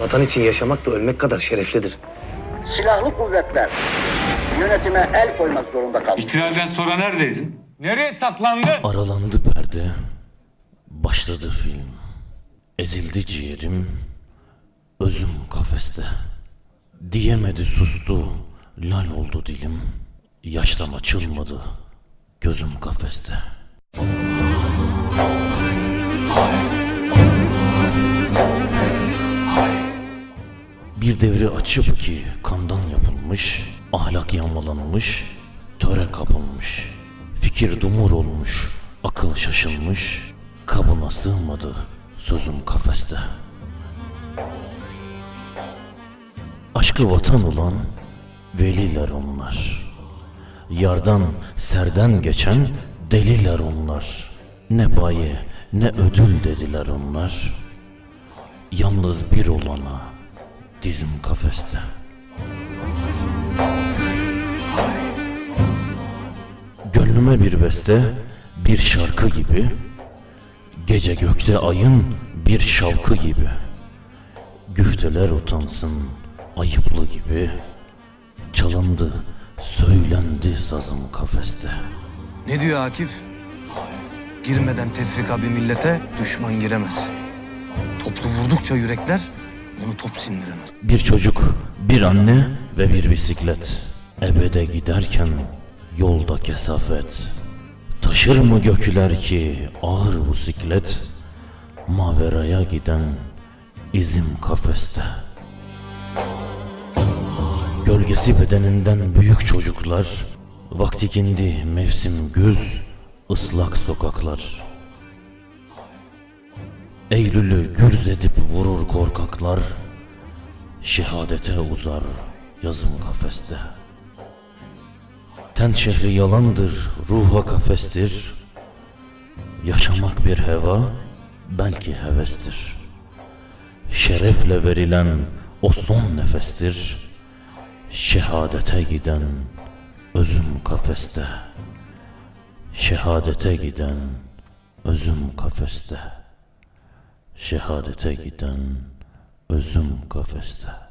Vatan için yaşamak da ölmek kadar şereflidir. silahlı kuvvetler yönetime el koymak zorunda kaldı. İhtilalden sonra neredeydin? Nereye saklandın? Aralandı perde, başladı film. Ezildi ciğerim, özüm kafeste. Diyemedi sustu, lal oldu dilim. Yaştan açılmadı, gözüm kafeste. Devri açıp ki kandan yapılmış, ahlak yağmalanmış, töre kapılmış. Fikir dumur olmuş, akıl şaşılmış, kabına sığmadı sözüm kafeste. Aşkı vatan olan veliler onlar. Yardan serden geçen deliler onlar. Ne paye ne ödül dediler onlar. Yalnız bir olana dizim kafeste. Gönlüme bir beste, bir şarkı gibi, gece gökte ayın bir şavkı gibi. Güfteler utansın ayıplı gibi, çalındı, söylendi sazım kafeste. Ne diyor Akif? Girmeden tefrika bir millete düşman giremez. Toplu vurdukça yürekler onu top sindiremez. Bir çocuk, bir anne ve bir bisiklet. Ebede giderken yolda kesafet. Taşır mı gökler ki ağır bu siklet? Maveraya giden izim kafeste. Gölgesi bedeninden büyük çocuklar. Vaktikindi mevsim güz, ıslak sokaklar. Eylül'ü gürz edip vurur korkaklar Şehadete uzar yazım kafeste. Ten şehri yalandır, ruha kafestir. Yaşamak bir heva, belki hevestir. Şerefle verilen o son nefestir. Şehadete giden özüm kafeste. Şehadete giden özüm kafeste شهادت گیدن ازم کافسته